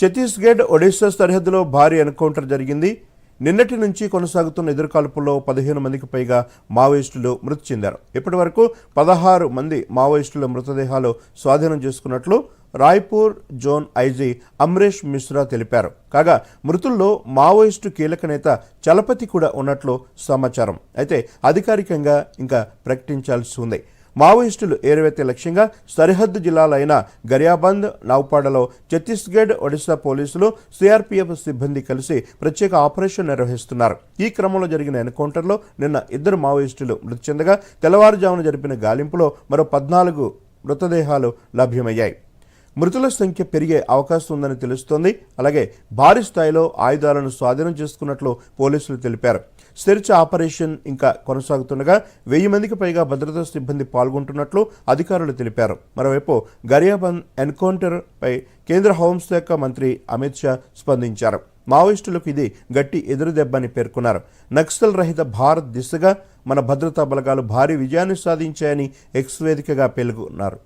ఛత్తీస్గఢ్ ఒడిశా సరిహద్దులో భారీ ఎన్కౌంటర్ జరిగింది. నిన్నటి నుంచి కొనసాగుతున్న ఎదురుకాల్పుల్లో పదిహేను మందికి పైగా మావోయిస్టులు మృతి చెందారు. ఇప్పటి వరకు పదహారు మంది మావోయిస్టుల మృతదేహాలు స్వాధీనం చేసుకున్నట్లు రాయ్పూర్ జోన్ ఐజీ అమ్రేష్ మిశ్రా తెలిపారు. కాగా మృతుల్లో మావోయిస్టు కీలక నేత చలపతి కూడా ఉన్నట్లు సమాచారం. అయితే అధికారికంగా ఇంకా ప్రకటించాల్సి ఉంది. మావోయిస్టులు ఏరువెత్తే లక్ష్యంగా సరిహద్దు జిల్లాలైన గరియాబంద్ నౌపాడలో ఛత్తీస్గఢ్ ఒడిశా పోలీసులు సిఆర్పీఎఫ్ సిబ్బంది కలిసి ప్రత్యేక ఆపరేషన్ నిర్వహిస్తున్నారు. ఈ క్రమంలో జరిగిన ఎన్కౌంటర్లో నిన్న ఇద్దరు మావోయిస్టులు మృతి చెందగా తెల్లవారుజామున జరిపిన గాలింపులో మరో పద్నాలుగు మృతదేహాలు లభ్యమయ్యాయి. మృతుల సంఖ్య పెరిగే అవకాశం ఉందని తెలుస్తోంది. అలాగే భారీ స్థాయిలో ఆయుధాలను స్వాధీనం చేసుకున్నట్లు పోలీసులు తెలిపారు. సెర్చ్ ఆపరేషన్ ఇంకా కొనసాగుతుండగా వెయ్యి మందికి పైగా భద్రతా సిబ్బంది పాల్గొంటున్నట్లు అధికారులు తెలిపారు. మరోవైపు గరియాబంద్ ఎన్కౌంటర్పై కేంద్ర హోంశాఖ మంత్రి అమిత్ షా స్పందించారు. మావోయిస్టులకు ఇది గట్టి ఎదురుదెబ్బని పేర్కొన్నారు. నక్సల్ రహిత భారత్ దిశగా మన భద్రతా బలగాలు భారీ విజయాన్ని సాధించాయని ఎక్స్ వేదికగా పేర్కొన్నారు